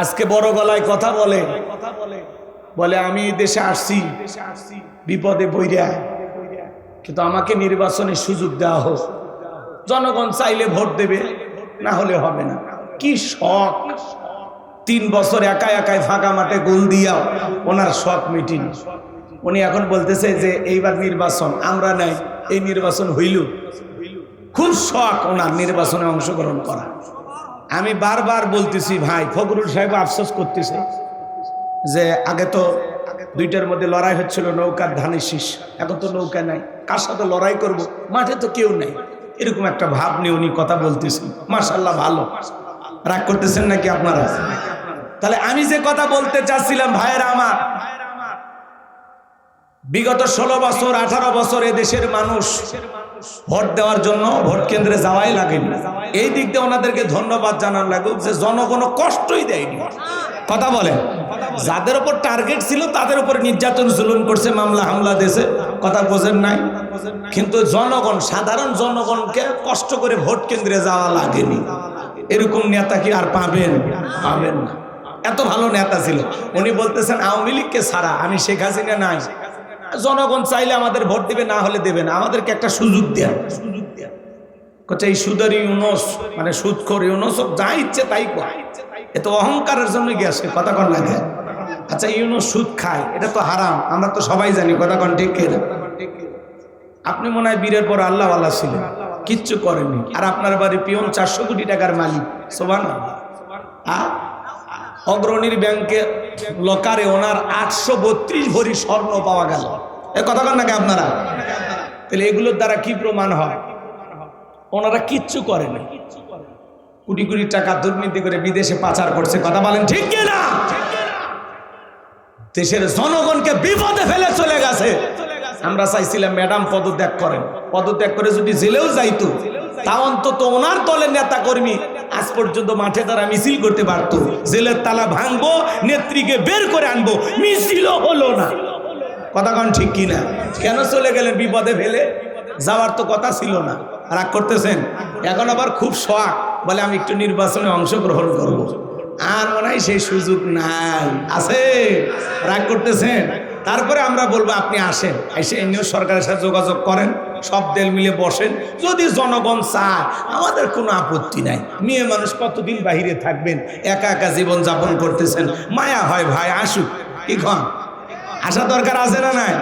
আজকে বড় গলায় কথা বলে। বলে, আমি দেশে আসছি। বিপদে বইরা কিন্তু আমাকে নির্বাচনের সুযোগ দেওয়া হোক। জনগণ চাইলে ভোট দেবে, না হলে হবে না। কি শখ। তিন বছর একা একাই ফাঁকা মাঠে গোল দিয়া ওনার শখ মিটিং উনি এখন বলতেছে যে, এইবার নির্বাচন, আমরা নাই, এই নির্বাচন হইল। খুব শখ ওনার নির্বাচনে অংশগ্রহণ করা। আমি বারবার বলতেছি, ভাই, ফখরুল সাহেব আফসোস করতেছে যে আগে তো দুইটার মধ্যে লড়াই হচ্ছিল, নৌকার ধানের শীষ। এখন তো নৌকা নাই। কার সাথে লড়াই করব? মাঠে তো কেউ নাই। এরকম একটা ভাব নিয়ে উনি কথা বলতেছেন মার্শাল্লাহ ভালো। রাগ করতেছেন নাকি আপনারা? তাহলে আমি যে কথা বলতে চাচ্ছিলাম, ভাইয়েরা আমার বিগত ষোলো বছর, আঠারো বছর এ দেশের মানুষ ভোট দেওয়ার জন্য ভোট কেন্দ্রে যাওয়াই লাগেনি। এই দিক দিয়ে ওনাদেরকে ধন্যবাদ জানার লাগুক যে জনগণ কষ্টই দেয়নি। কথা বলেন যাদের উপর টার্গেট ছিল তাদের উপর নির্যাতন জুলুম করছে, মামলা হামলা দেশে কথা বোঝেন নাই। কিন্তু জনগণ, সাধারণ জনগণকে কষ্ট করে ভোট কেন্দ্রে যাওয়া লাগেনি। এরকম নেতা কি আর পাবেন? পাবেন না। এত ভালো নেতা ছিল। উনি বলতেছেন, আওয়ামী লীগকে ছাড়া আমি শেখ হাসিনা নাই। জনগণ চাইলে আমাদের ভোট দেবে, না হলে দেবে না। আমাদেরকে একটা সুযোগ দেন সুযোগ কচ্ছে এই সুদের ইউনস মানে সুদখোর ইউনস যা ইচ্ছে তাই কর। এ তো অহংকারের জন্য গেছে কথা কন লাগে আচ্ছা ইউনস সুদ খায়, এটা তো হারাম, আমরা তো সবাই জানি, কথা কন ঠিক? আপনি মনে হয় বীরের পর আল্লাহ আল্লাহ ছিলেন, কিচ্ছু করেনি আর আপনার বাড়ি পিয়ন চারশো কোটি টাকার মালিক, সোবান অগ্রণীর ব্যাংকে লকারে ওনার আটশো বত্রিশ ভরি স্বর্ণ পাওয়া গেল। এ কথা কন নাকি আপনারা? তাহলে এগুলোর দ্বারা কি প্রমাণ হয়? ওনারা কিচ্ছু করেনি কোটি কোটি টাকা দুর্নীতি করে বিদেশে পাচার করছে, কথা বলেন ঠিক কিনা দেশের জনগণকে বিপদে ফেলে চলে গেছে। আমরা চাইছিলাম ম্যাডাম পদত্যাগ করেন। পদত্যাগ করে যদি জেলেও যাইতো, তা অন্তত ওনার দলের নেতা কর্মী পর্যন্ত মাঠে তারা মিছিল করতে পারত। জেলের তালা ভাঙবো, নেত্রীকে বের করে আনব। মিছিলও হলো না। কথা কন ঠিক কিনা? কেন চলে গেলেন বিপদে ফেলে? যাওয়ার তো কথা ছিল না। রাগ করতেছেন? এখন আবার খুব শখ বলে আমি একটু নির্বাচনে অংশগ্রহণ করব। আর মনে হয় সেই সুযোগ নাই। আছে? রাগ করতেছেন? তারপরে আমরা বলব, আপনি আসেন। এসে এমনিও সরকারের সাথে যোগাযোগ করেন। সব দেল মিলে বসেন। যদি জনগণ চায়, আমাদের কোনো আপত্তি নাই। মেয়ে মানুষ কতদিন বাহিরে থাকবেন? একা একা জীবন যাপন করতেছেন। মায়া হয় ভাই, আসুক। কি খন আসা দরকার আছে না নাই?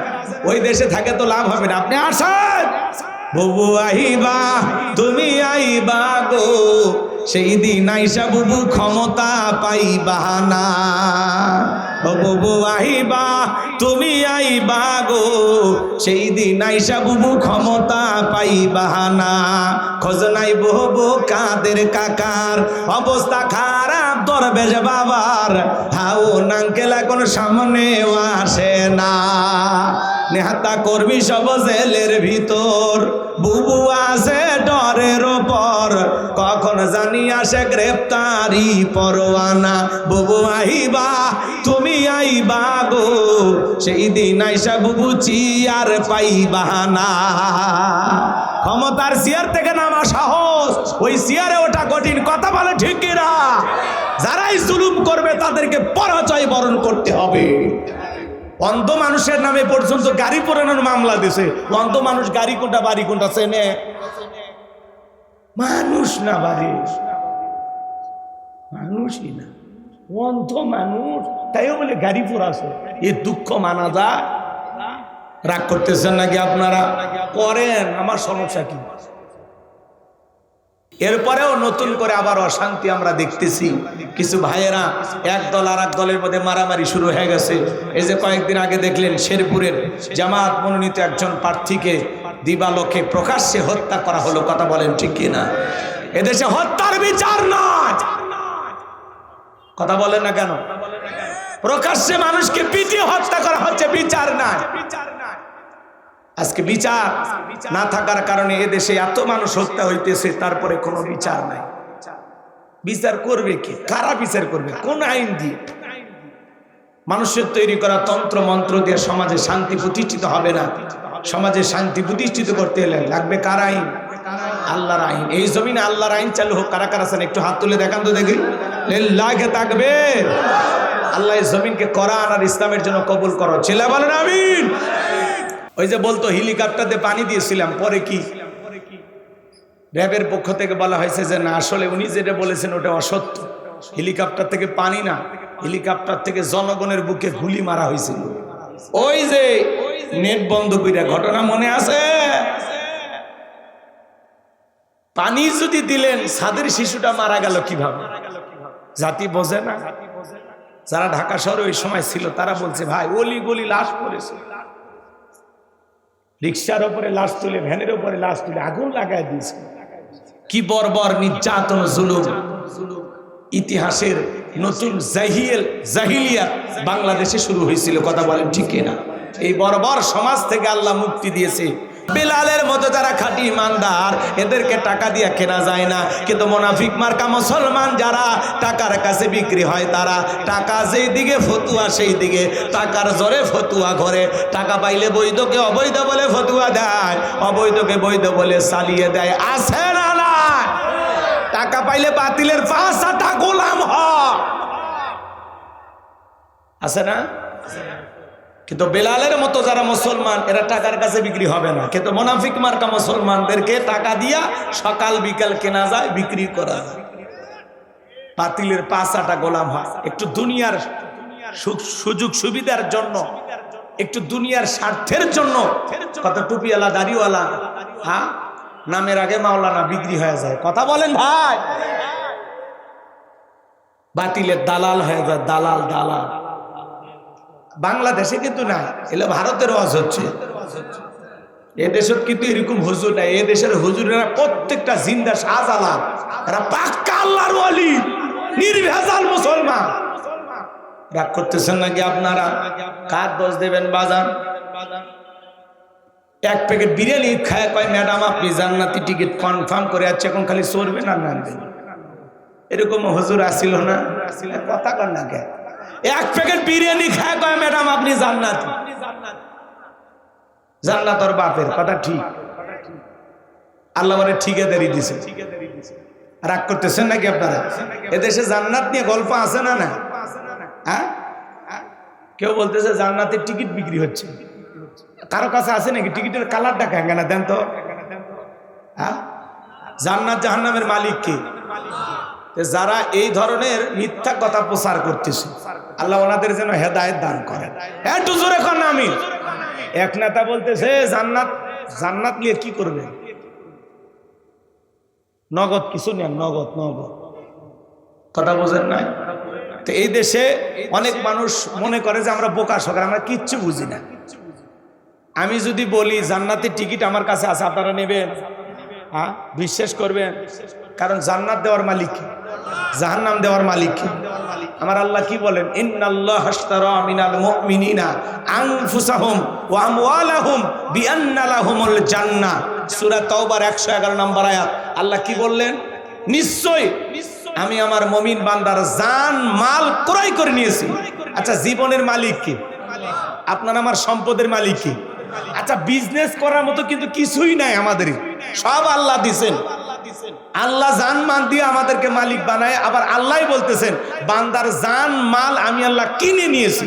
ওই দেশে থাকে তো লাভ হবে না। আপনি আসেন। বুবু আইবা তুমি আইবা গো। সেই দিন আইসা বুবু ক্ষমতা পাইবা না। বুবু আহিবা, তুমি আইবা গো। সেই দিন আইসা বুবু ক্ষমতা পাইবা না। খোঁজ নাই বহু কাদের কাকার অবস্থা খারাপ দরবেশ বাবার হাও নাঙ্কেল এখন সামনেও আসে না। নেহাতা করবি সব জেলের ভিতর, বুবু আছে ডরের ওপর। কখন জানি আসে গ্রেপ্তারি পরোয়ানা। বুবু আইবা তুমি আইবা গো, সেই দিন আইসা বুবু চিয়ার পাইবা না ক্ষমতার চেয়ার থেকে নামা সাহস। ওই চেয়ারে ওটা কঠিন কথা বলে ঠিক কিনা? যারাই জুলুম করবে, তাদেরকে পরাজয় বরণ করতে হবে। অন্ধ মানুষের নামে পর্যন্ত গাড়ি পোড়ানোর মামলা দিছে। অন্ধ মানুষ গাড়ি কোনটা, বাড়ি কোনটা চেনে? মানুষ না বাড়ি? মানুষই না। অন্ধ মানুষ, তাইও বলে গাড়ি পোড়াছে। এ দুঃখ মানা যায়। রাগ করতেছেন নাকি আপনারা? করেন, আমার সমস্যা কি? এরপরেও নতুন করে আবার অশান্তি আমরা দেখতেছি। কিছু ভাইয়েরা এক দল আর এক দলের মধ্যে মারামারি শুরু হয়ে গেছে। এই যে কয়েকদিন আগে দেখলেন শেরপুরের জামাত মনোনীত একজন প্রার্থীকে দিবালোকে প্রকাশ্যে হত্যা করা হলো, কথা বলেন ঠিক কিনা? এদেশে হত্যার বিচার না কথা বলেন না কেন? প্রকাশ্যে মানুষকে পিটিয়ে হত্যা করা হচ্ছে, বিচার নাই। আজকে বিচার না থাকার কারণে এদেশে এত মানুষ হত্যা হইতেছে, তারপরে কোনো বিচার নাই। বিচার করবে কি? কারা বিচার করবে? কোন আইন দিয়ে? মানুষের তৈরি করা তন্ত্র মন্ত্র দিয়ে সমাজে শান্তি প্রতিষ্ঠিত হবে না। সমাজে শান্তি প্রতিষ্ঠিত করতে হলে লাগবে কার আইন? আল্লাহর আইন। এই জমিনে আল্লাহর আইন চালু হোক, কারা কারা একটু হাত তুলে দেখান তো দেখি। লিল্লাহে থাকবে আল্লাহ জমিনকে কোরআন আর ইসলামের জন্য কবুল করো। ছেলে বলেন আমিন। ওই যে বলতো হেলিকপ্টারতে পানি দিয়েছিলাম, পরে কি? র্যাবের পক্ষ থেকে বলা হয়েছে যে, না, আসলে উনি যেটা বলেছেন ওটা অসত্য। হেলিকপ্টার থেকে পানি না হেলিকপ্টার থেকে জনগণের বুকে গুলি মারা হয়েছিল। ওই যে নেট বন্ধ কইরা ঘটনা মনে আছে? পানি যদি দিলেন সাদের শিশুটা মারা গেল কীভাবে? জাতি বোঝে না। যারা ঢাকা শহরে ওই সময় ছিল, তারা বলছে, ভাই অলি গলি লাশ পড়েছে। রিক্সার ওপরে লাশ তুলে, ভ্যানের ওপরে লাশ তুলে আগুন লাগাই দিয়েছে। কি বর্বর নির্যাতন, জুলুম। ইতিহাসের নতুন জাহিয়েল জাহিলিয়া বাংলাদেশে শুরু হয়েছিল, কথা বলেন ঠিক না এই বর্বর সমাজ থেকে আল্লাহ মুক্তি দিয়েছে। বেলালের মতো যারা খাঁটি ইমানদার, এদেরকে টাকা দিয়ে কেনা যায় না। কিন্তু মোনাফিক মার্কা মুসলমান যারা টাকার কাছে বিক্রি হয় তারা টাকা যেই দিকে ফতুয়া সেই দিকে, টাকার জোরে ফতুয়া ঘরে। টাকা পাইলে বৈধকে অবৈধ বলে ফতুয়া দেয়, অবৈধকে বৈধ বলে চালিয়ে দেয়। আছে না না টাকা পাইলে বাতিলের পাঁচটা গোলাম হ আছে না? কিন্তু বেলালের মতো যারা মুসলমান, এরা টাকার কাছে বিক্রি হবে না। কিন্তু মোনাফিক মার্কা মুসলমানদেরকে টাকা দিয়া সকাল বিকাল কেনা যায়, বিক্রি করা যায়। বাতিলের পাঁচাটা গোলাম হয়। একটু দুনিয়ার সুযোগ সুবিধার জন্য, একটু দুনিয়ার স্বার্থের জন্য কত টুপিওয়ালা, দাড়িওয়ালা হ্যাঁ? নামের আগে মাওলানা বিক্রি হয়ে যায়। কথা বলেন ভাই। বাতিলের দালাল হয়ে যায়, দালাল দালাল। বাংলাদেশে কিন্তু না এলে ভারতের ওয়াজ হচ্ছে। এ দেশত কিন্তু এরকম হুজুর নাই, এ দেশের হুজুরেরা প্রত্যেকটা জিন্দা শাহজালাল এরা পাক্কা আল্লাহর ওয়ালি, নির্ভেজাল মুসলমান। রাগ করতেছেন নাকি আপনারা? কার দোষ দেবেন বাজান? এক প্যাকেট বিরিয়ানি খায়, কয়, ম্যাডাম, আপনি জান্নাতি টিকিট কনফার্ম করে আছে, এখন খালি চড়বেন আর নামবেন। এরকম হুজুর আসিল না? কথা কর না কে এক প্যাকেট বিরিয়ানি খায়, কয়, ম্যাডাম, আপনি জান্নাতি। জান্নাত ওর বাপের, কথা ঠিক। আল্লাহ মানে ঠিকাদারি দিছে। রাগ করতেছেন নাকি আপনারা? এদেশে জান্নাত নিয়ে গল্প আছে না না হ্যাঁ? কেউ বলতেছে, জান্নাতের টিকিট বিক্রি হচ্ছে। কারও কাছে আছে নাকি? টিকিটের কালারটা দেখা না দেন তো। হ্যাঁ? জান্নাত জাহান্নামের মালিক কে? যারা এই ধরনের মিথ্যা কথা প্রচার করতেছে, আল্লাহ ওনাদের যেন হেদায়েত দান করে একটু জোরে কর আমি এক নেতা বলতেছে, জান্নাত জান্নাত নিয়ে কি করবে নগদ কিছু নেন, নগদ নগদ। কথা বোঝেন নাই? তো এই দেশে অনেক মানুষ মনে করে যে আমরা বোকা সকার আমরা কিচ্ছু বুঝি না। আমি যদি বলি, জান্নাতের টিকিট আমার কাছে আছে, আপনারা নেবেন। হ্যাঁ বিশ্বাস করবেন? কারণ জান্নাত দেওয়ার মালিক কে? জাহান্নাম দেওয়ার মালিক? আমার আল্লাহ কি বলেন? সূরা তাওবার 111 নম্বর আয়াত। আল্লাহ কি বললেন? নিশ্চয় আমি আমার মমিন বান্দার জান, মাল ক্রয় করে নিয়েছি। আচ্ছা জীবনের মালিক কে? আপনার আমার সম্পদের মালিক কে? আচ্ছা বিজনেস করার মতো কিন্তু কিছুই নাই আমাদের। সব আল্লাহ দিছেন। আল্লাহ জান মান দিয়ে আমাদেরকে মালিক বানায়। আবার আল্লাহ বলতেছেন, বান্দার জান, মাল আমি আল্লাহ কিনে নিয়েছি।